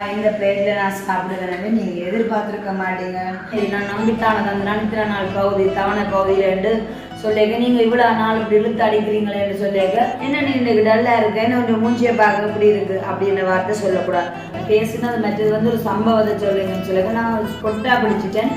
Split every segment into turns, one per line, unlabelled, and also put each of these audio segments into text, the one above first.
இந்த பிளேட்ல நான் சாப்பிடுவேன் நீங்க எதிர்பார்த்திருக்க மாட்டீங்க. இது நான் நம்பித்தான. அந்த நடுத்திர நாள் பகுதி தவணை பகுதி ரெண்டு சொல்லிக்க நீங்க இவ்வளவு நாள் இப்படி இழுத்து அடிக்கிறீங்களேன்னு சொல்லிக்க என்ன நீ இன்றைக்கு டல்லா இருக்க? என்ன கொஞ்சம் மூஞ்சியை பார்க்க இப்படி இருக்கு? அப்படின்ற வார்த்தை சொல்லக்கூடாது. பேசுனது மற்றது வந்து ஒரு சம்பவத்தை சொல்லுங்கன்னு சொல்லிக்க நான் பொட்டா பிடிச்சிட்டேன்.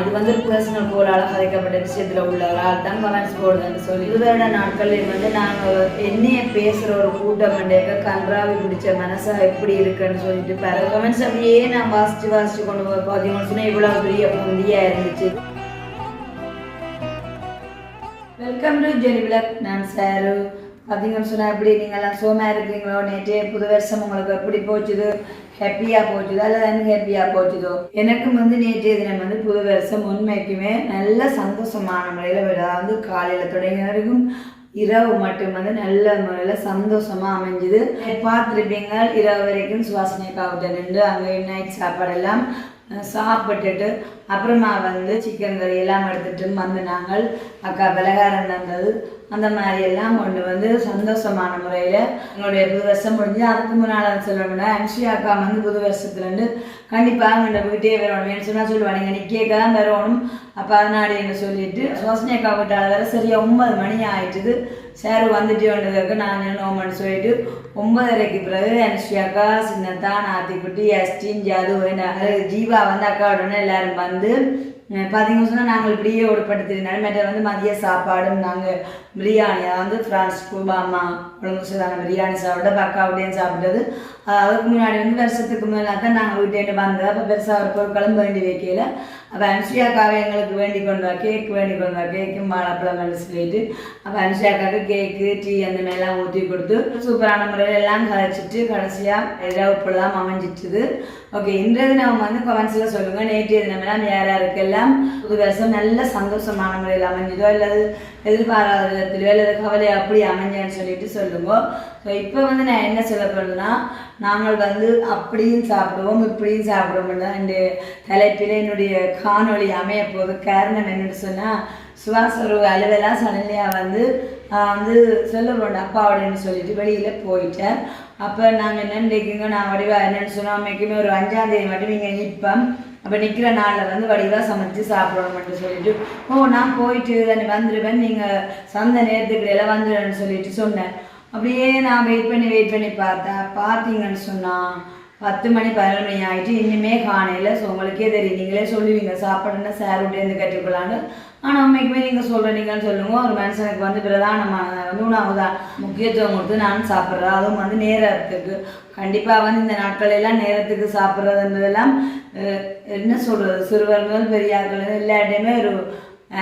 இது வந்து ஒரு பர்சனல் கோலால் கதைக்கப்பட்ட விஷயத்துல உள்ளவரால் தான் கமெண்ட்ஸ் போடுதுன்னு சொல்லி இருபது நாட்களில் வந்து நாங்கள் என்னைய பேசுற ஒரு கூட்டம் மண்டேக்க கன்றாவி பிடிச்ச மனசா எப்படி இருக்குன்னு சொல்லிட்டு பல கமெண்ட்ஸ் அப்படியே நான் வாசிச்சு வாசிச்சு கொண்டு போய் பார்த்தீங்கன்னு சொன்னா இவ்வளவு பெரிய முந்தியா இருந்துச்சு. வெல்கம் டு ஜெனி விளக் நான் சாரு. பார்த்தீங்கன்னு சொன்னால் எப்படி நீங்கள்லாம் சோமா இருக்கீங்களோ? நேற்று புது வருஷம் உங்களுக்கு எப்படி போச்சுது? ஹாப்பியாக போச்சுதோ அல்லது அன்ஹாப்பியாக போச்சுதோ எனக்கு வந்து நேற்றைய தினம் வந்து புது வருஷம் உண்மைக்குமே நல்ல சந்தோஷமான முறையில் விழா வந்து காலையில் தொடங்கின வரைக்கும் இரவு மட்டும் வந்து நல்ல முறையில் சந்தோஷமாக அமைஞ்சுது. பார்த்துருப்பீங்க இரவு வரைக்கும் சுவாசனை காவிட்ட நின்று அங்கே நைட் சாப்பாடெல்லாம் சாப்பிட்டுட்டு அப்புறமா வந்து சிக்கன் கறி எல்லாம் எடுத்துட்டு வந்து நாங்கள் அக்கா பலகாரம் தந்தது. அந்த மாதிரி எல்லாம் கொண்டு வந்து சந்தோஷமான முறையில் எங்களுடைய புது வருஷம் முடிஞ்சு அதுக்கு முன்னால் சொல்லணும்னா அன்ஷி அக்கா வந்து புது வருஷத்துலேருந்து கண்டிப்பாக எங்கள்கிட்ட வீட்டே வரணும். சொன்னால் சொல்லுவாங்க நீங்கள் நிற்கேக்க தான் வரணும். அப்போ அதனாடி என்ன சொல்லிட்டு சுவாசனை அக்கா வீட்டால் வேறு சரியாக ஒன்பது மணி ஆயிட்டுது. சார் வந்துட்டு வந்ததுக்கு நான் நோமன்னு சொல்லிட்டு ஒன்பதரைக்கு பிறகு அனுஷ்டி அக்கா சின்னத்தா நாத்திக்குட்டி எஸ்டின் ஜாது ஜீவா வந்து அக்காவுடனே எல்லாரும் வந்து பார்த்தீங்கன்னு சொன்னால் நாங்கள் இப்படியே ஓடுபடுத்தினாலும் மற்ற வந்து மதிய சாப்பாடும் நாங்கள் பிரியாணி அதாவது ஃப்ரான்ஸ் குபாமா உடம்பு சொல்லாங்க பிரியாணி சாப்பிட்டு பக்காவுடையும் சாப்பிட்டது. அதுக்கு முன்னாடி வந்து வருஷத்துக்கு முன்னாடி தான் நாங்கள் வீட்டேட்டு வந்தது. அப்போ பெருசாக ஒரு பொருட்களும் வேண்டி வைக்கல. அப்போ அனுஷியாக்காவை எங்களுக்கு வேண்டி கொண்டு வா கேக் வேண்டி கொண்டு வா கேக்கும் வாழைப்பழம் சொல்லிட்டு அப்போ அனுஷியாக்காவுக்கு கேக்கு டீ அந்த மாதிரிலாம் ஊற்றி கொடுத்து சூப்பரான முறையில் எல்லாம் கழிச்சிட்டு கடைசியாக இரவு பொழுதாம் அமைஞ்சிட்டுது ஓகே இன்றைய தினம் வந்து கமெண்ட்ஸில் சொல்லுங்கள் நேற்றைய தினமெல்லாம் யார் யாருக்கெல்லாம் புது வருஷம் நல்ல சந்தோஷமான முறையில் அமைஞ்சதோ அல்லது எதிர்பாராத விதத்திலோ வேலை கவலை அப்படி அமைஞ்சேன்னு சொல்லிட்டு சொல்லுங்க. ஸோ இப்போ வந்து நான் என்ன சொல்ல போகிறேன்னா நாங்கள் வந்து அப்படியும் சாப்பிடுவோம் இப்படியும் சாப்பிடுவோம் தான் இந்த தலைப்பில் என்னுடைய காணொளி அமைய போகுது. காரணம் என்னென்னு சொன்னால் சுவாச ஒரு அலுவலாக வந்து வந்து சொல்ல போனேன் அப்பாவோடன்னு சொல்லிட்டு வெளியில் போயிட்டேன். அப்போ நாங்கள் என்ன நினைக்குங்க நான் வடிவா என்னென்னு சொன்னால் அம்மைக்குமே ஒரு அஞ்சாந்தேதி மட்டும் நீங்கள் நிற்பம் அப்போ நிற்கிற நாளில் வந்து வடிவாக சமைச்சு சாப்பிடணும்னு சொல்லிட்டு. ஓ நான் போயிட்டு தானே வந்துடுவேன் நீங்கள் சந்தை நேரத்துக்கு எல்லாம் வந்துடுன்னு சொல்லிட்டு சொன்னேன். அப்படியே நான் வெயிட் பண்ணி வெயிட் பண்ணி பார்த்தேன் பார்த்தீங்கன்னு சொன்னால் பத்து மணி பதினொரு மணி ஆகிட்டு இன்னுமே காணையில் ஸோ உங்களுக்கே தெரியும். நீங்களே சொல்லுவீங்க சாப்பாடுன்னா இருந்து கட்டிக்கலான்னு ஆனால் உண்மைக்குமே நீங்கள் சொல்கிறீங்கன்னு சொல்லுங்க. ஒரு மனுஷனுக்கு வந்து பிரதானமான வந்து உணவு தான் முக்கியத்துவம் கொடுத்து நான் சாப்பிட்றேன். அதுவும் வந்து நேரத்துக்கு கண்டிப்பாக வந்து இந்த நாட்கள் எல்லாம் நேரத்துக்கு சாப்பிட்றதுன்றதெல்லாம் என்ன சொல்கிறது சிறுவர் முதல் பெரியார்கள் எல்லாட்டையுமே ஒரு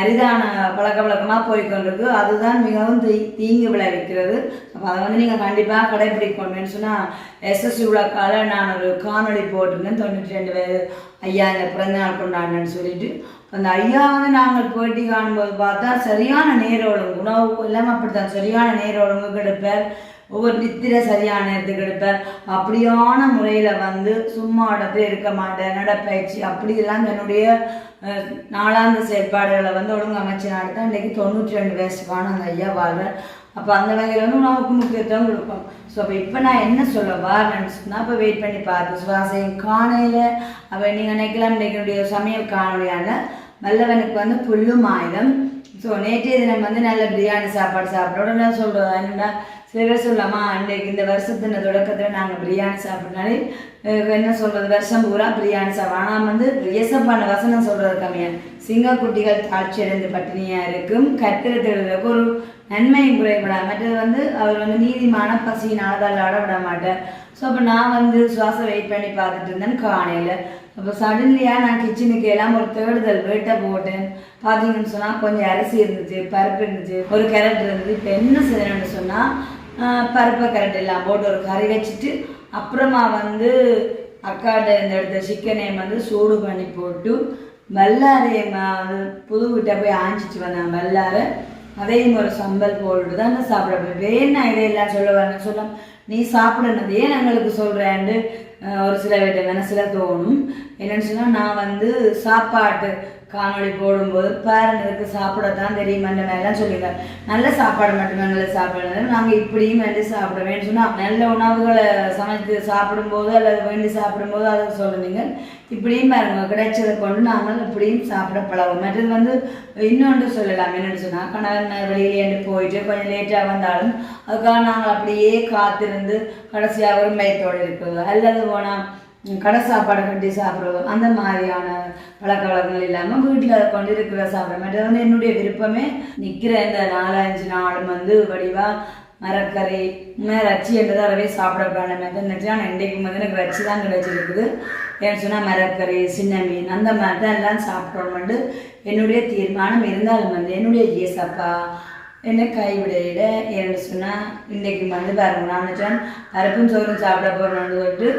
அரிதான பழக்க வழக்கமாக போய்கொண்டிருக்கு அதுதான் மிகவும் தீ தீங்கு விளைவிக்கிறது. அப்போ அதை வந்து நீங்கள் கண்டிப்பாக கடைபிடிக்கணும்னு சொன்னால் எஸ்எஸ்சி விழாக்கால நான் ஒரு காணொலி போட்டிருந்தேன் தொண்ணூற்றி ரெண்டு வயது ஐயா இந்த பிறந்தநாள் கொண்டாடினேன்னு சொல்லிட்டு. அந்த ஐயா வந்து நாங்கள் போட்டி காணும்போது பார்த்தா சரியான நேர ஒழுங்கு உணவு எல்லாமே அப்படித்தான். சரியான நேர ஒழுங்கு கெடுப்பார். ஒவ்வொரு நித்திர சரியான நேரத்துக்கு எடுப்பார் அப்படியான முறையில் வந்து சும்மா இடத்துல இருக்க மாட்டேன் நடப்பயிற்சி அப்படி எல்லாம் என்னுடைய நாளாந்த செயற்பாடுகளை வந்து ஒழுங்கு அமைச்சு நடத்த இன்றைக்கு தொண்ணூற்றி ரெண்டு வயசுக்கான அந்த ஐயா வாழ்றார். அப்போ அந்த வகையில் வந்து உணவுக்கு முக்கியத்துவம் கொடுப்போம். ஸோ அப்போ இப்போ நான் என்ன சொல்ல வரேன்னு சொன்னால் இப்போ வெயிட் பண்ணி பார்த்து சுவாசையும். காணையில் அப்போ நீங்கள் நினைக்கலாம் இன்றைக்கினுடைய சமையல் காணொலியான வல்லவனுக்கு வந்து புல்லும் ஆயுதம் ஸோ நேற்றைய தினம் வந்து நல்ல பிரியாணி சாப்பாடு சாப்பிட உடனே சொல்கிறது என்னடா சில பேர் சொல்லாமா அன்றைக்கு இந்த வருஷத்தின தொடக்கத்தில் நாங்கள் பிரியாணி சாப்பிட்றனாலே என்ன சொல்கிறது வருஷம் பூரா பிரியாணி சாப்பிடும் ஆனால் வந்து இயேசப்பான வசனம் சொல்கிறது கம்மியாக சிங்கக்குட்டிகள் தாட்சியடைந்து பட்டினியாக இருக்கும். கத்திரத்திற்கு ஒரு நன்மையும் குறைபடாது மற்றது வந்து அவர் வந்து நீதிமான பசியினால் தள்ளாட விட மாட்டார். ஸோ அப்போ நான் வந்து சுவாசம் வெயிட் பண்ணி பார்த்துட்டு இருந்தேன் காணையில் அப்போ சடன்லியாக நான் கிச்சனுக்கு எல்லாம் ஒரு தேடுதல் வேட்டை போட்டேன். பார்த்தீங்கன்னு சொன்னால் கொஞ்சம் அரிசி இருந்துச்சு பருப்பு இருந்துச்சு ஒரு கேரட் இருந்துச்சு. இப்போ என்ன செய்யணும்னு சொன்னால் பருப்பை கேரட் எல்லாம் போட்டு ஒரு கறி வச்சுட்டு அப்புறமா வந்து அக்காட்ட இந்த இடத்த சிக்கனையும் வந்து சூடு பண்ணி போட்டு வல்லாரையை வந்து புது வீட்டை போய் ஆஞ்சிட்டு வந்தேன் வல்லாரை. அதையும் ஒரு சம்பல் போட்டு தான் நான் சாப்பிட போய் வேணா இதையெல்லாம் சொல்ல சொல்ல நீ சாப்பிடணும் ஏன் எங்களுக்கு சொல்கிறேன்ட்டு ஒரு சில வீட்டை மனசில் தோணும். என்னென்னு சொன்னால் நான் வந்து சாப்பாட்டு காணொளி போடும்போது பேரண்டுக்கு சாப்பிட தான் தெரியும் மாதிரிலாம் சொல்லுங்க நல்ல சாப்பாடு மட்டுமே நல்ல சாப்பாடு. நாங்கள் இப்படியும் வேண்டி சாப்பிடுவேன்னு சொன்னால் நல்ல உணவுகளை சமைத்து சாப்பிடும்போது அல்லது வேண்டி சாப்பிடும்போது அதை சொல்லுவீங்க இப்படியும் பாருங்க கிடைச்சதை கொண்டு நாங்கள் இப்படியும் சாப்பிட பழகும் மற்றது வந்து இன்னொன்று சொல்லலாம் என்னென்னு சொன்னால் கணவன் வெளியிலேருந்து போயிட்டு கொஞ்சம் லேட்டாக வந்தாலும் அதுக்காக நாங்கள் அப்படியே காத்திருந்து கடைசியாக ஒரு மயத்தோடு இருக்கிறது அல்லது போனால் கடை சாப்பாடு கட்டி சாப்பிடுவோம் அந்த மாதிரியான பழக்க வழக்கங்கள் இல்லாமல் வீட்டில் கொண்டு இருக்கிற சாப்பிட மாட்டேன் வந்து என்னுடைய விருப்பமே நிற்கிற இந்த நாலஞ்சு நாளும் வந்து வடிவாக மரக்கறி இந்த மாதிரி ரச்சி என்றதை அறவே சாப்பிட வேண்டாம் நினச்சி ஆனால் இன்றைக்கு வந்து எனக்கு ரச்சி தான் கிடைச்சிருக்குது. ஏன்னு சொன்னால் மரக்கறி சின்ன மீன் அந்த மாதிரி தான் எல்லாம் சாப்பிட்றோம்னு என்னுடைய தீர்மானம் இருந்தாலும் வந்து என்னுடைய ஏசப்பா என்னை கைவிடையில ஏன்னு சொன்னால் இன்றைக்கு வந்து பாருங்க நான் நினச்சேன் பருப்பும் சோறும் சாப்பிட போகிறோம்னு சொல்லிட்டு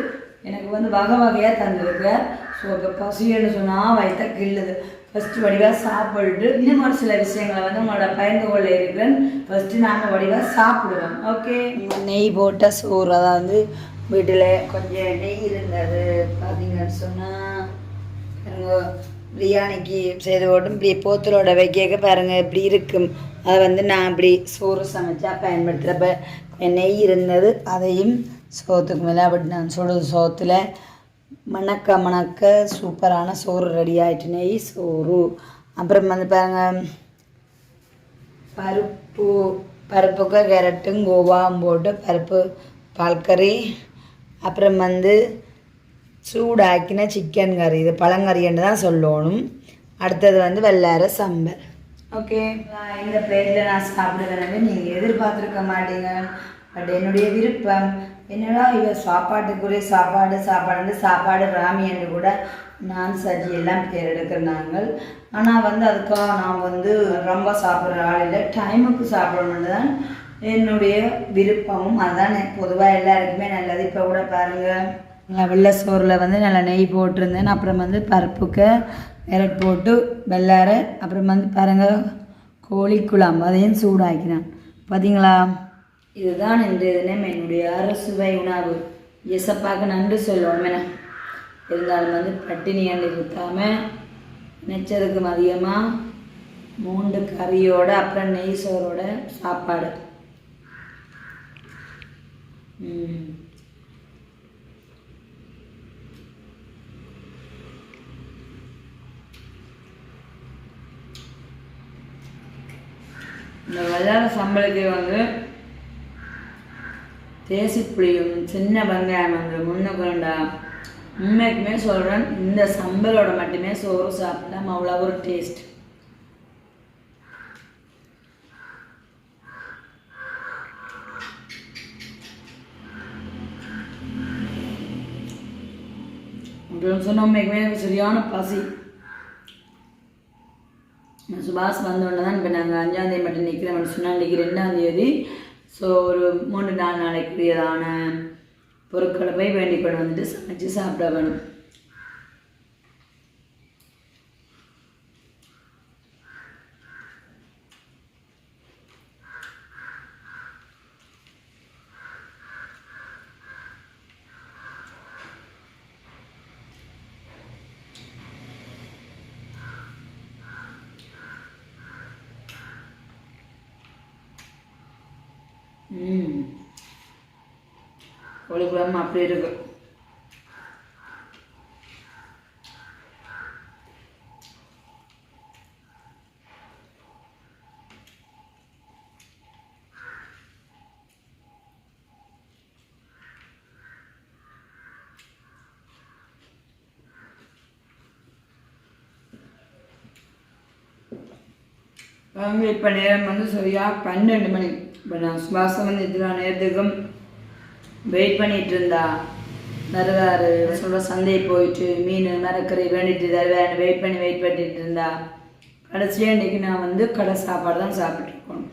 எனக்கு வந்து வகை வகையாக தந்திருக்கார் ஸோ இப்போ பசின்னு சொன்னால் வயிற்ற கிள்ளுது. ஃபஸ்ட்டு வடிவாக சாப்பிட்டு இன்னும் ஒரு சில விஷயங்களை வந்து உங்களோட பயந்து கொள்ள இருக்கிறேன் ஃபஸ்ட்டு நாங்கள் வடிவாக சாப்பிடுவோம். ஓகே நெய் போட்ட சோறு அதாவது வீட்டில் கொஞ்சம் நெய் இருந்தது பார்த்தீங்கன்னு சொன்னால் பிரியாணிக்கு செய்து போட்டும் இப்படி போத்தலோட வைக்க பாருங்கள் இப்படி இருக்கும். அதை வந்து நான் இப்படி சோறு சமைச்சா பயன்படுத்துகிறப்ப நெய் இருந்தது அதையும் சோத்துக்கு மேலே அப்படி நான் சொல்லுது சோத்தில். மணக்க மணக்க சூப்பரான சோறு ரெடி ஆகிட்டு நெய் சோறு. அப்புறம் வந்து பாருங்கள் பருப்பு பருப்புக்கு கேரட்டும் கோவாவும் போட்டு பருப்பு பால்கறி அப்புறம் வந்து சூடாக்கின சிக்கன் கறி இது பழங்கறின்னு தான் சொல்லணும். அடுத்தது வந்து வெள்ளார சம்பல். ஓகே இந்த பிளேட்டில் நான் சாப்பிடுறேன்னு நீங்கள் எதிர்பார்த்துருக்க மாட்டீங்க. பட் என்னுடைய விருப்பம் என்னடா இவ சாப்பாட்டுக்குரிய சாப்பாடு சாப்பாடு சாப்பாடு ராமியன்னு கூட நான் சஜி எல்லாம் பேர் எடுக்கிறாங்க ஆனால் வந்து அதுக்காக நான் வந்து ரொம்ப சாப்பிட்ற ஆள் இல்லை. டைமுக்கு சாப்பிடணுன்னு தான் என்னுடைய விருப்பமும் அதுதான் பொதுவாக எல்லாருக்குமே நல்லது. இப்போ கூட பாருங்கள் வெள்ளை சோறில் வந்து நல்லா நெய் போட்டிருந்தேன். அப்புறம் வந்து பருப்புக்கு கேரட் போட்டு வெள்ளார அப்புறம் வந்து பாருங்கள் கோழி குழம்பு அதையும் சூடாக்கினேன். பார்த்தீங்களா இதுதான் இன்றைய தினம் என்னுடைய அறுசுவை உணவு. இசப்பாக்க நன்றி சொல்லணும் இருந்தாலும் வந்து பட்டினி இருக்காமல் நினச்சதுக்கு மதியமாக மூன்று கறியோட அப்புறம் நெய் சோறோட சாப்பாடு. இந்த வல்லார சம்பளத்தை வந்து தேசிப்புளியும் சின்ன வெங்காயம் வந்து முன்னுக்குண்டா உண்மைக்குமே சொல்கிறேன் இந்த சம்பளோட மட்டுமே சோறு சாப்பிடாம அவ்வளோ ஒரு டேஸ்ட் அப்படின்னு சொன்ன எனக்கு சரியான பசி சுபாஷ் வந்தோடனே தான் இப்போ நாங்கள் அஞ்சாந்தேதி மட்டும் நிற்கிறோம்னு சொன்னால் இன்றைக்கி ரெண்டாந்தேதி ஸோ ஒரு மூணு நாலு நாளைக்குரியதான பொருட்களை போய் வேண்டி கொண்டு வந்துட்டு சமைச்சு சாப்பிட வேணும் கோழி அப்படி இருக்கு இப்போ நேரம் வந்து சரியாக பன்னெண்டு மணி. இப்போ நான் சுவாசம் வந்து இதெல்லாம் நேரத்துக்கும் வெயிட் பண்ணிட்டு இருந்தா வருவார் சொல்கிற சந்தை போயிட்டு மீன் மரக்கறி வேண்டிட்டு தருவேன் வெயிட் பண்ணி வெயிட் பண்ணிட்டு இருந்தா. கடைசியாக இன்றைக்கி நான் வந்து கடை சாப்பாடு தான் சாப்பிட்ருக்கோம்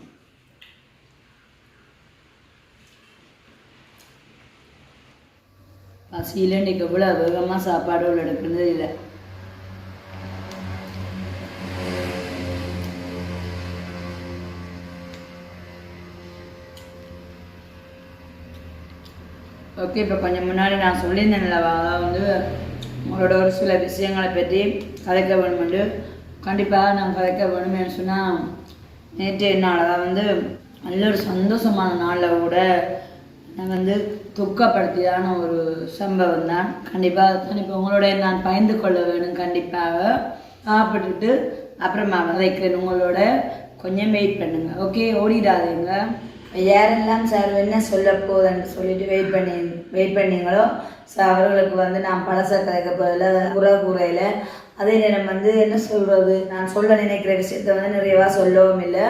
பசியில் இன்றைக்கி எவ்வளோ வேகமாக சாப்பாடு உள்ள எடுக்கிறது இல்லை ஓகே இப்போ கொஞ்சம் முன்னாடி நான் சொல்லியிருந்தேன்லவா அதாவது வந்து உங்களோட ஒரு சில விஷயங்களை பற்றி கதைக்க வேணுமென்று கண்டிப்பாக நான் கதைக்க வேணும்னு சொன்னால் நேற்றைய நாள் அதாவது வந்து நல்ல ஒரு சந்தோஷமான நாளில் கூட நான் வந்து துக்கப்படுத்தியான ஒரு சம்பவம் தான். கண்டிப்பாக கண்டிப்பாக உங்களுடைய நான் பயந்து கொள்ள வேணும். கண்டிப்பாக சாப்பிட்டுட்டு அப்புறமா வதைக்கிறேன். உங்களோட கொஞ்சம் வெயிட் பண்ணுங்கள் ஓகே ஓடிடாதீங்க. யாரெல்லாம் சார் என்ன சொல்ல போகுதுன்னு சொல்லிட்டு வெயிட் பண்ணி வெயிட் பண்ணீங்களோ? ஸோ அவர்களுக்கு வந்து நான் பழசை கதைக்க போதில் குறை கூறையில் அதே நேரம் வந்து என்ன சொல்கிறது நான் சொல்ல நினைக்கிற விஷயத்த வந்து நிறையவா சொல்லவும் இல்லை.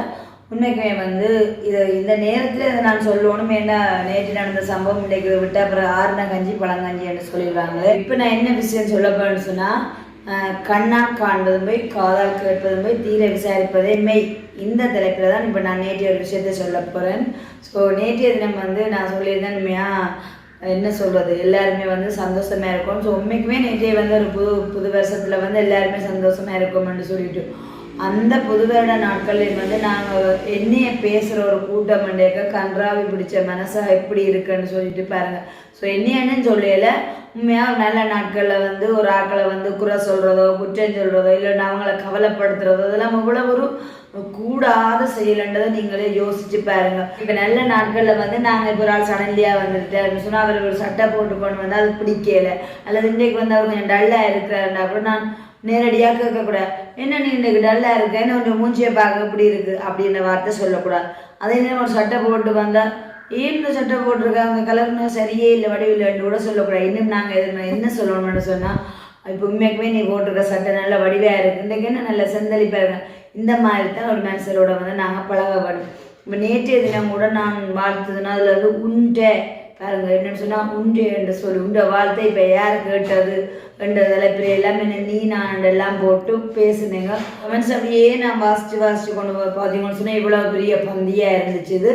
உண்மைக்குமே வந்து இது இந்த நேரத்தில் இதை நான் சொல்லணும் ஏன்னா நேற்று நடந்த சம்பவம் இன்றைக்கு விட்டு அப்புறம் ஆறுன கஞ்சி பழங்கஞ்சி என்று சொல்லிடுறாங்க இப்போ நான் என்ன விஷயம் சொல்ல போகிறேன்னு சொன்னால் கண்ணால் காண்பதும் போய் காதால் கேட்பதும் போய் தீர விசாரிப்பதே மெய். இந்த தலைப்பில் தான் இப்போ நான் நேற்றைய ஒரு விஷயத்தை சொல்ல போகிறேன் ஸோ நேற்றைய தினம் வந்து நான் சொல்லியிருந்தேன் உண்மையாக என்ன சொல்கிறது எல்லாருமே வந்து சந்தோஷமாக இருக்கும். ஸோ உண்மைக்குமே நேற்றைய வந்து ஒரு புது புது வருஷத்தில் வந்து எல்லாருமே சந்தோஷமாக இருக்கும்னு சொல்லிட்டு. அந்த புது வருட நாட்களில் வந்து நாங்கள் என்னைய பேசுகிற ஒரு கூட்டம் மண்டேக்க கன்றாவி பிடிச்ச மனசாக எப்படி இருக்குன்னு சொல்லிட்டு பாருங்கள் ஸோ என்னன்னு சொல்லல? உண்மையாக நல்ல நாட்களில் வந்து ஒரு ஆக்களை வந்து குறை சொல்கிறதோ குற்றம் சொல்கிறதோ இல்லைன்னா அவங்கள கவலைப்படுத்துறதோ இதெல்லாம் இவ்வளோ ஒரு கூடாத செயலன்றதை நீங்களே யோசிச்சு பாருங்க. இப்போ நல்ல நாட்களில் வந்து நாங்கள் இப்போ ஒரு ஆள் சடன்லியாக வந்துட்டு சொன்னால் அவர் ஒரு சட்டை போட்டு கொண்டு வந்து அது பிடிக்கல. அல்லது இன்றைக்கு வந்து அவர் கொஞ்சம் டல்லாக இருக்கிறாருன்னா கூட நான் நேரடியாக கேட்கக்கூடாது. என்ன நீ இன்னைக்கு டல்லாக இருக்க? என்ன கொஞ்சம் மூஞ்சியை பார்க்க எப்படி இருக்கு? அப்படின்ற வார்த்தை சொல்லக்கூடாது. அதே நேரம் ஒரு சட்டை போட்டு வந்தால் ஏன் இந்த சட்டை போட்டிருக்காங்க கலர்னா சரியே இல்லை வடிவில்லைன்னு கூட சொல்லக்கூடாது. இன்னும் நாங்கள் எது என்ன சொல்லணும்னு சொன்னால் இப்போ உண்மைக்குமே நீ போட்டிருக்க சட்டை நல்ல வடிவாக இருக்கு. இன்றைக்கு என்ன நல்ல செந்தளிப்பாக இருக்கு? இந்த மாதிரி தான் ஒரு மனுஷரோட வந்து நாங்கள் பழக வேணும் இப்போ நேற்றைய தினம் கூட நான் வாழ்த்துதுன்னா அதில் வந்து உண்டை பாருங்க என்னன்னு சொன்னால் உண்டு என்று சொல்லி உண்ட வார்த்தை இப்போ யார் கேட்டது? என்றதில் எல்லாம் என்ன நீ நான் எல்லாம் போட்டு பேசுனேங்க. கமெண்ட்ஸ் அப்படியே நான் வாசித்து வாசித்து கொண்டு போய் பார்த்தீங்கன்னு சொன்னால் இவ்வளோ பெரிய பந்தியாக இருந்துச்சு இது.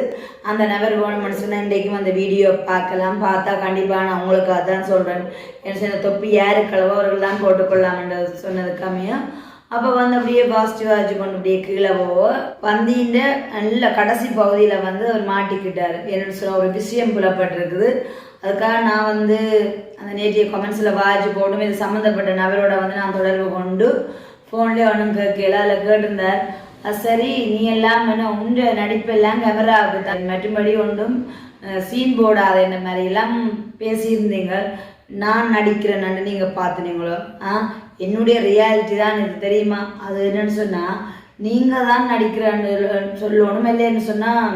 அந்த நபர் வேணும்னு சொன்னால் இன்றைக்கும் அந்த வீடியோ பார்க்கலாம். பார்த்தா கண்டிப்பாக நான் உங்களுக்கு அதான் சொல்கிறேன் என்ன சொன்ன தொப்பி யாரு கலவோ அவர்கள் தான் போட்டுக்கொள்ளலாம்ன்றது சொன்னதுக்காமையாக அப்போ வந்து அப்படியே பாசிட்டிவ் வாட்சி கொண்டு அப்படியே கீழே போக பந்தியின் நல்ல கடைசி பகுதியில் வந்து அவர் மாட்டிக்கிட்டார். என்னன்னு சொல்ல ஒரு விஷயம் புலப்பட்டிருக்குது. அதுக்காக நான் வந்து அந்த நேற்றைய கமெண்ட்ஸில் வாட்சி போடும் இது சம்மந்தப்பட்ட நபரோட வந்து நான் தொடர்பு கொண்டு ஃபோன்லேயே ஒன்றும் கேட்கல. அதில் கேட்டிருந்தார் அது சரி நீ எல்லாம் என்ன உண்ட நடிப்பெல்லாம் கேமராவுக்கு தன் மற்றும்படி ஒன்றும் சீன் போடாத இந்த மாதிரி எல்லாம் பேசியிருந்தீங்க. நான் நடிக்கிறேன்னு நீங்கள் பார்த்துனீங்களோ? ஆ என்னுடைய ரியாலிட்டி தான் இது தெரியுமா? அது என்னன்னு சொன்னால் நீங்கள் தான் நடிக்கிறேன்னு சொல்லணும் இல்லைன்னு சொன்னால்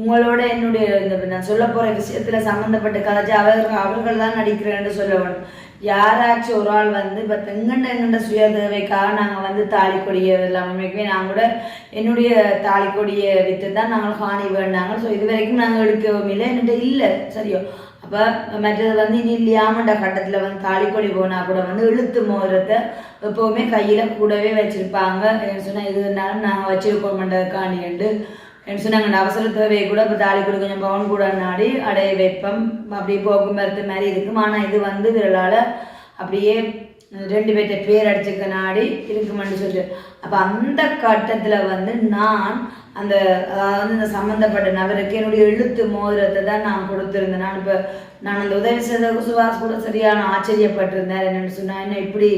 உங்களோட என்னுடைய இந்த நான் சொல்ல போகிற விஷயத்தில் சம்மந்தப்பட்ட கதைச்சு அவர்கள் அவர்கள் தான் நடிக்கிறேன்னு சொல்ல வேணும் யாராச்சும் ஒரு ஆள் வந்து இப்போ எங்கண்ட எங்கண்ட சுய தேவைக்காக நாங்கள் வந்து தாலி கொடியை எல்லாமே நாங்கள் கூட என்னுடைய தாலி கொடியை விற்று தான் நாங்கள் காணி வேண்டாங்க. ஸோ இது வரைக்கும் நாங்கள் எடுக்கவும் இல்லை என்கிட்ட இல்லை. சரியோ? அப்போ மற்றது வந்து இனி இல்லையாமண்ட கட்டத்தில் வந்து தாலிக்கொடி போனால் கூட வந்து இழுத்து மோதிரத்தை எப்போவுமே கையில் கூடவே வச்சுருப்பாங்க. சொன்னால் இது இருந்தாலும் நாங்கள் வச்சுருக்கோம் மண்டதுக்காண்டிண்டு சொன்னாங்க அவசர தேவையை கூட இப்போ தாலிக்கொடி கொஞ்சம் பவுன் கூட நாடி அடைய வைப்பம். அப்படி போக்குவரத்து மாதிரி இருக்கும். ஆனால் இது வந்து விரலால் அப்படியே ரெண்டு பேர்த்த பேர் அடிச்சுக்க நாடி இருக்குமென்னு சொல்லிட்டு. அப்போ அந்த கட்டத்தில் வந்து நான் அந்த அதாவது இந்த சம்மந்தப்பட்ட நபருக்கு என்னுடைய எழுத்து மோதிரத்தை தான் நான் கொடுத்துருந்தேன். நான் இப்போ நான் அந்த உதவி செய்த சுவாஸ் கூட சரியான ஆச்சரியப்பட்டிருந்தேன் என்னென்னு சொன்னால் என்ன இப்படி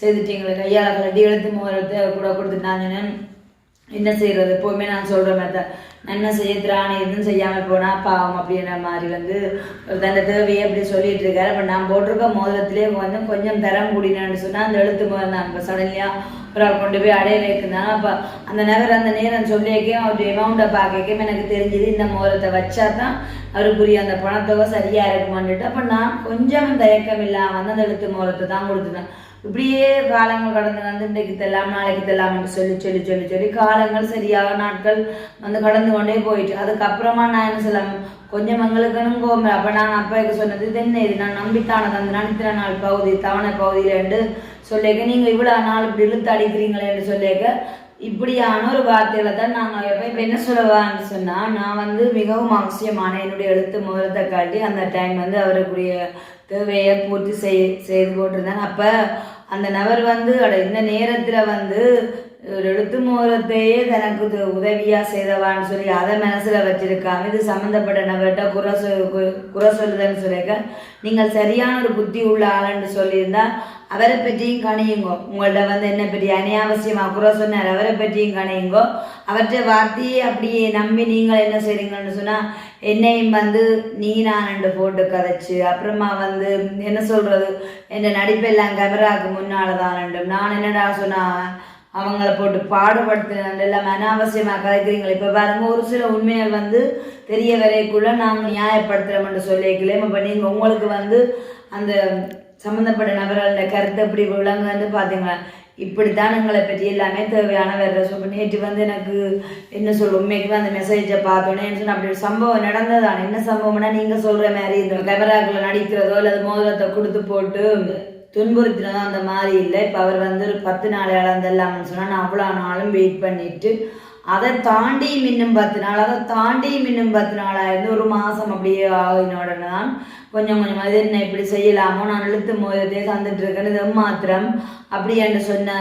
செய்துட்டீங்களே? கையால் கட்டி எழுத்து மோதிரத்தை கூட கொடுத்துட்டாங்கன்னு என்ன செய்கிறது எப்போவுமே நான் சொல்கிற மாதிரி தான். நன்மை செய்ய திராணி எதுவும் செய்யாமல் போனால் பாவம் அப்படின்ற மாதிரி வந்து தன்னை தேவையை அப்படி சொல்லிட்டு இருக்காரு. அப்போ நான் போட்டிருக்க மோதிரத்திலே வந்து கொஞ்சம் தரம் கூடினான்னு சொன்னால் அந்த எழுத்து மோதிரம் தான் இப்போ சடன்லியாக ஒரு ஆள் கொண்டு போய் அடைய வைக்கிறாங்க அப்போ அந்த நகர் அந்த நேரம் சொல்லியிருக்கேன் அவருடைய அமௌண்ட்டை பார்க்கவே எனக்கு தெரிஞ்சது இந்த மோதிரத்தை வச்சா தான் அவருக்குரிய அந்த பணத்தொகை சரியாக இருக்குமான்ட்டு அப்போ நான் கொஞ்சம் தயக்கம் இல்லாமல் வந்து அந்த எழுத்து மோதிரத்தை தான் கொடுத்துட்டேன் இப்படியே காலங்கள் கடந்து வந்து இன்றைக்கு தெல்லாம் நாளைக்கு தெல்லாம்னு சொல்லி சொல்லி சொல்லி சொல்லி காலங்கள் சரியாக நாட்கள் வந்து கடந்து கொண்டே போயிட்டு. அதுக்கப்புறமா நான் என்ன சொல்ல கொஞ்சம் எங்களுக்குன்னு கோமே அப்போ நான் அப்பாவுக்கு சொன்னது இது என்ன இது? நான் நம்பித்தான தந்து நடித்திர நாள் பகுதி தவணை பகுதியிலண்டு சொல்லிக்க நீங்கள் இவ்வளோ நாள் இப்படி இழுத்து அடிக்கிறீங்களேன்னு சொல்லிக்க இப்படியான ஒரு வார்த்தையில தான் நாங்கள் இப்போ என்ன சொல்லவான்னு சொன்னால் நான் வந்து மிகவும் அவசியமான என்னுடைய எழுத்து முகத்தை காட்டி அந்த டைம் வந்து அவருக்குரிய தேவையை பூர்த்தி செய் செய்து போட்டிருந்தேன் அப்போ அந்த நபர் வந்து அட இந்த நேரத்தில் வந்து எழுத்து மூலத்தையே தனக்கு உதவியா செய்தவான்னு சொல்லி அதை மனசுல வச்சிருக்காம இது சம்மந்தப்பட்ட நபர்கிட்ட குறை சொல் கு- குறை சொல்லுதன்னு சொல்லியிருக்க. நீங்கள் சரியான ஒரு புத்தி உள்ள ஆளுன்னு சொல்லியிருந்தா அவரை பற்றியும் கணியுங்கோ உங்கள்ட்ட வந்து என்ன பற்றி அநியாவசியமாக குறை சொன்னார் அவரை பற்றியும் கணியுங்கோ அவற்றை வார்த்தையே அப்படியே நம்பி நீங்கள் என்ன செய்றீங்கன்னு சொன்னால் என்னையும் வந்து நீ நான் ரெண்டு போட்டு கதைச்சு அப்புறமா வந்து என்ன சொல்கிறது என் நடிப்பெல்லாம் கவராக்கு முன்னால் தான் நான் என்னடா சொன்னால் அவங்கள போட்டு பாடுபடுத்தின எல்லாம் அனாவசியமாக கலைக்கிறீங்களே இப்போ பாருங்கள் ஒரு சில உண்மைகள் வந்து தெரிய வரைக்குள்ள நாங்கள் நியாயப்படுத்துகிறோம்னு சொல்லிக்கல இப்போ நீங்கள் உங்களுக்கு வந்து அந்த சம்மந்தப்பட்ட நபர்களோட கருத்து எப்படி விளங்குதுன்னு பார்த்தீங்களா இப்படித்தான் எங்களை பற்றி எல்லாமே தேவையான வேறு சொல்ல நேற்று வந்து எனக்கு என்ன சொல்ல உண்மைக்கு அந்த மெசேஜை பார்த்தோன்னே சொன்ன அப்படி ஒரு சம்பவம் நடந்ததான்? என்ன சம்பவம்னா நீங்கள் சொல்கிற மாதிரி இந்த கேமராக்களை நடிக்கிறதோ அல்லது மோதிரத்தை கொடுத்து போட்டு துன்புறுத்தினதும் அந்த மாதிரி இல்லை. இப்போ அவர் வந்து ஒரு பத்து நாள் இழந்தெல்லாம்னு சொன்னால் நான் அவ்வளோ நாளும் வெயிட் பண்ணிட்டு அதை தாண்டி இன்னும் பத்து நாள் அதை தாண்டி இன்னும் பத்து நாள் ஆயிருந்து ஒரு மாதம் அப்படியே ஆகின உடனே தான் கொஞ்சம் கொஞ்சமாக இது என்ன இப்படி செய்யலாமோ? நான் இழுத்து மோதத்தே தந்துட்டு இருக்கேன் இது மாத்திரம். அப்படி என்று சொன்ன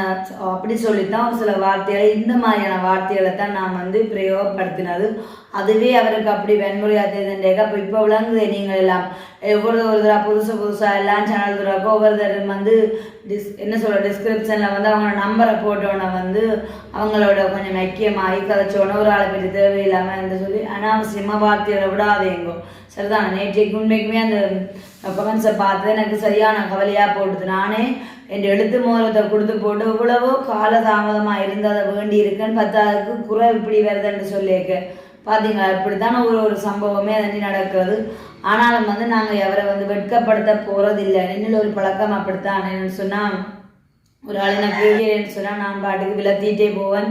அப்படி சொல்லித்தான் ஒரு சில வார்த்தைகளை இந்த மாதிரியான வார்த்தைகளை தான் நான் வந்து பிரயோகப்படுத்தினது. அதுவே அவருக்கு அப்படி வன்முறையாக தெரியுதுன்றேக்க அப்போ இப்போ விளங்குது நீங்கள் எல்லாம். ஒவ்வொரு ஒரு தடவை புதுசு புதுசாக எல்லாம் சேனல் தடவை ஒவ்வொருத்தரும் வந்து டிஸ் என்ன சொல்ற டிஸ்கிரிப்ஷனில் வந்து அவங்களோட நம்பரை போட்டோன்னே வந்து அவங்களோட கொஞ்சம் ஐக்கியமாகி கதைச்சோன்னே ஒரு ஆளை பற்றி தேவையில்லாமல் என்று சொல்லி அனாவசியமாக வார்த்தைகளை விடாதேங்கோ சரிதான்? நேற்றைக்கு உண்மைக்குமே அந்த கமெண்ட்ஸை பார்த்து எனக்கு சரியான கவலையாக போட்டுது. நானே என் எழுத்து மூலத்தை கொடுத்து போட்டு இவ்வளவோ காலதாமதமாக இருந்ததை வேண்டி இருக்குன்னு பத்தாவதுக்கு குறை இப்படி வருதுன்னு சொல்லியிருக்க. பார்த்தீங்களா இப்படித்தானே ஒரு ஒரு சம்பவமே வந்து நடக்கிறது. ஆனாலும் வந்து நாங்கள் எவரை வந்து வெட்கப்படுத்த போகிறதில்லை என்னில் ஒரு பழக்கம் அப்படித்தான். சொன்னால் ஒரு ஆள் என்ன கேட்கிறேன்னு சொன்னால் நான் பாட்டுக்கு விளத்திட்டே போவேன்.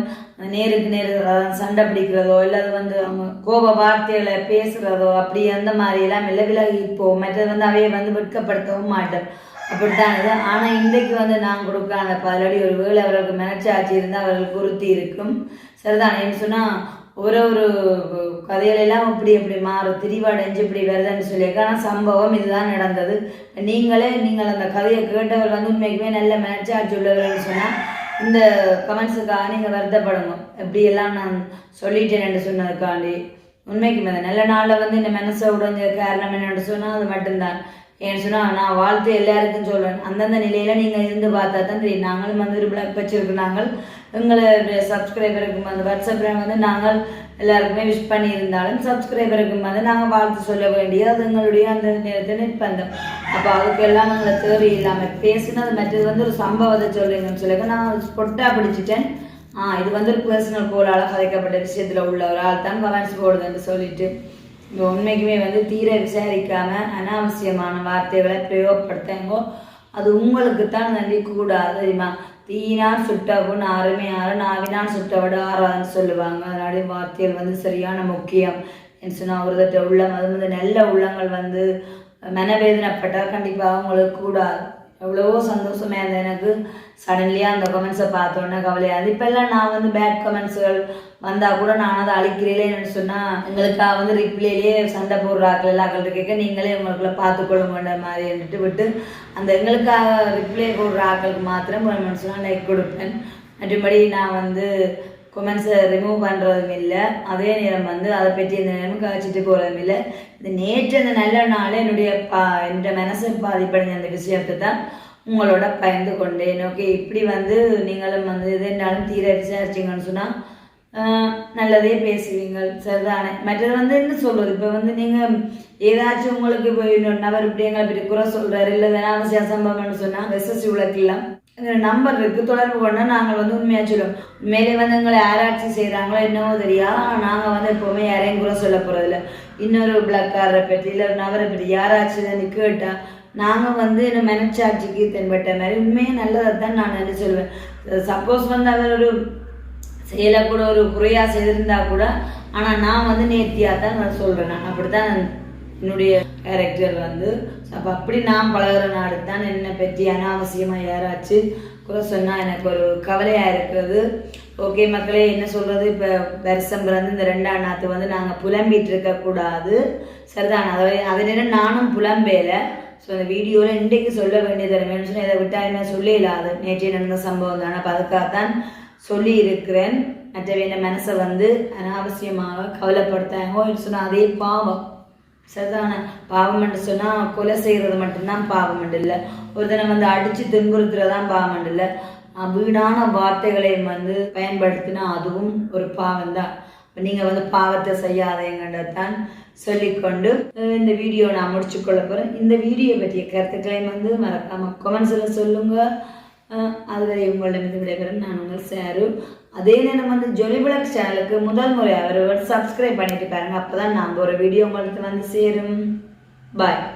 நேருக்கு நேரு சண்டை பிடிக்கிறதோ இல்லை அது வந்து அவங்க கோப வார்த்தைகளை பேசுகிறதோ அப்படி அந்த மாதிரியெல்லாம் மெல்ல விலகி போவோம். மற்றது வந்து அவையை வந்து வெட்கப்படுத்தவும் மாட்டேன் அப்படித்தான் இது. ஆனால் இன்றைக்கு வந்து நான் கொடுக்க அந்த பதிலடி ஒரு வேலை அவர்களுக்கு மனச்சாட்சி இருந்தால் அவர்களுக்கு உறுத்தி இருக்கும். சரிதான்? ஏன்னு சொன்னால் ஒரு ஒரு கதைகளெல்லாம் இப்படி இப்படி மாறும். திரிவடைஞ்சு இப்படி வருதுன்னு சொல்லியிருக்கேன் ஆனால் சம்பவம் இதுதான் நடந்தது. நீங்களே நீங்கள் அந்த கதையை கேட்டவர் வந்து உண்மைக்குமே நல்ல மனச்சாட்சி உள்ளவர்கள்னு சொன்னால் இந்த கமெண்ட்ஸுக்காக நீங்கள் வருத்தப்படுங்க. எப்படியெல்லாம் நான் சொல்லிட்டேன் சொன்னதுக்காண்டி உண்மைக்குமே நல்ல நாளில் வந்து இந்த மனசை உடைஞ்ச காரணம் என்னென்னு சொன்னால் அது மட்டும்தான். ஏன்னு சொன்னால் நான் வாழ்த்து எல்லாருக்கும் சொல்கிறேன் அந்தந்த நிலையில் நீங்கள் இருந்து பார்த்தா தான் தெரியும். நாங்களும் வந்து ஒரு பிளாக் வச்சிருக்கு நாங்கள் எங்களை சப்ஸ்கிரைபருக்கும் அந்த வாட்ஸ்அப்பில் வந்து நாங்கள் எல்லாருக்குமே விஷ் பண்ணியிருந்தாலும் சப்ஸ்கிரைபருக்கும் வந்து நாங்கள் வாழ்த்து சொல்ல வேண்டியது. அது எங்களுடைய அந்த நேரத்தில் நிற்பந்தம் அப்போ அதுக்கெல்லாம் எங்களை தேவை இல்லாமல் பேசினது மற்றது வந்து ஒரு சம்பவத்தை சொல்லுங்கன்னு சொல்லுங்க. நான் பொட்டா பிடிச்சிட்டேன். ஆ இது வந்து ஒரு பர்சனல் கோலால் கதைக்கப்பட்ட விஷயத்தில் உள்ள ஒரு ஆள் தான் கமெண்ட்ஸ் போடுதுன்னு சொல்லிட்டு. இந்த உண்மைக்குமே வந்து தீர விசாரிக்காம அனாவசியமான வார்த்தைகளை பிரயோகப்படுத்தங்கோ. அது உங்களுக்கு தான் நன்றி கூடாது தெரியுமா? தீயினால் சுட்டவுன் ஆறுமே ஆறு நாவினால் சுட்டவிட ஆறாதுன்னு சொல்லுவாங்க. அதனால வார்த்தைகள் வந்து சரியான முக்கியம். என்று சொன்னால் ஒரு தட்ட உள்ளம் அது வந்து நல்ல உள்ளங்கள் வந்து மனவேதனைப்பட்டால் கண்டிப்பாக அவங்களுக்கு கூடாது. எவ்வளவோ சந்தோஷமா இருந்தது எனக்கு. சடன்லியாக அந்த கமெண்ட்ஸை பார்த்தோன்னே கவலையாது இப்போல்லாம் நான் வந்து பேட் கமெண்ட்ஸுகள் வந்தால் கூட நான் அதை அழிக்கிறேன்னு சொன்னால் எங்களுக்காக வந்து ரிப்ளைலேயே சண்டை போடுறாக்கள் எல்லாக்கள் கேட்க நீங்களே உங்களுக்குள்ள பார்த்துக்கொள்ளுங்கன்ற மாதிரி இருந்துட்டு விட்டு அந்த எங்களுக்காக ரிப்ளை போடுற ஆக்களுக்கு மாத்திரம் கமெண்ட்ஸ்லாம் லைக் கொடுப்பேன். மற்றபடி நான் வந்து கொமெண்ட்ஸை ரிமூவ் பண்ணுறதும் இல்லை. அதே நேரம் வந்து அதை பற்றி இந்த நேரம் காய்ச்சிட்டு போகிறதும் இல்லை. இந்த நேற்று அந்த நல்ல நாள் என்னுடைய பா என்ற மனசை பாதிப்படைஞ்ச அந்த விஷயத்தை தான் உங்களோட பயந்து கொண்டேன். ஓகே இப்படி வந்து நீங்களும் வந்து எது என்னாலும் தீர விசாரிச்சிங்கன்னு சொன்னால் நல்லதே பேசுவீங்க. சரிதானே? மற்றது வந்து என்ன சொல்றது? இப்போ வந்து நீங்கள் ஏதாச்சும் உங்களுக்கு இப்போ நபர் இப்படி எங்களை இப்படி குறை சொல்கிறாரு இல்லை அனாவசிய சம்பவம்னு சொன்னால் எஸ்எஸ்சி விளக்கலாம் நம்பர் இருக்கு. தொடர்பு பண்ணால் நாங்கள் வந்து உண்மையாக சொல்லுவோம். உண்மையிலே வந்து எங்களை ஆராய்ச்சி செய்கிறாங்களோ என்னவோ தெரியாது நாங்கள் வந்து எப்போவுமே யாரையும் குறை சொல்ல போகிறதில்ல இன்னொரு பிளக்காரரை பற்றி இல்லை ஒரு நபரை பற்றி யாராச்சும் வந்து கேட்டால் நாங்கள் வந்து என்ன மனச்சாட்சிக்கு தென்பட்ட மாதிரி உண்மையாக நல்லதாக தான் நான் என்ன சொல்வேன். சப்போஸ் வந்து அவர் ஒரு செயலை கூட ஒரு குறையாக செய்திருந்தா கூட ஆனால் நான் வந்து நேர்த்தியாக தான் நான் சொல்கிறேன் நான் அப்படித்தான் என்னுடைய கேரக்டர் வந்து. அப்போ அப்படி நான் பழகுற நாடு தான் என்னை பற்றி அனாவசியமாக யாராச்சும் கூட சொன்னால் எனக்கு ஒரு கவலையாக இருக்கிறது ஓகே மக்களே என்ன சொல்கிறது இப்போ வருஷம் பிறந்து இந்த ரெண்டாம் நாற்று வந்து நாங்கள் புலம்பிகிட்டு இருக்கக்கூடாது. சரிதான் அதை அதை நேரம் நானும் புலம்பேலை. ஸோ அந்த வீடியோவில் இன்றைக்கு சொல்ல வேண்டியது வேணும்னு சொல்லி இதை விட்டால் என்ன சொல்லல அது நேற்றே நடந்த சம்பவம் தான். அப்போ அதுக்காகத்தான் சொல்லி இருக்கிறேன் மற்றவை என் மனசை வந்து அனாவசியமாக கவலைப்படுத்தாங்க. சொன்னால் அதே பாவம். சரிதான? பாவம் என்று சொன்னால் கொலை செய்கிறது மட்டும்தான் பாவம் இல்லை. ஒருத்தனை வந்து அடித்து துன்புறுத்துறதான் பாவம் இல்லை. வீணான வார்த்தைகளை வந்து பயன்படுத்தினா அதுவும் ஒரு பாவம் தான் நீங்கள் வந்து பாவத்தை செய்யாதேங்கன்றதான் சொல்லிக்கொண்டு இந்த வீடியோ நான் முடிச்சுக்கொள்ள போகிறேன் இந்த வீடியோ பற்றிய கருத்துக்களை வந்து மறக்காமல் கொமெண்ட்ஸில் சொல்லுங்கள் அஹ் அதுவரை உங்களிடமிருந்து விடைபெறும். நான் உங்கள் சாரு. அதே நேரம் வந்து ஜொலி சேனலுக்கு முதல் முறை அவர் சப்ஸ்கிரைப் பண்ணிட்டு பாருங்க. அப்போ தான் நாங்கள் ஒரு வீடியோ உங்களுக்கு வந்து சேரும். பாய்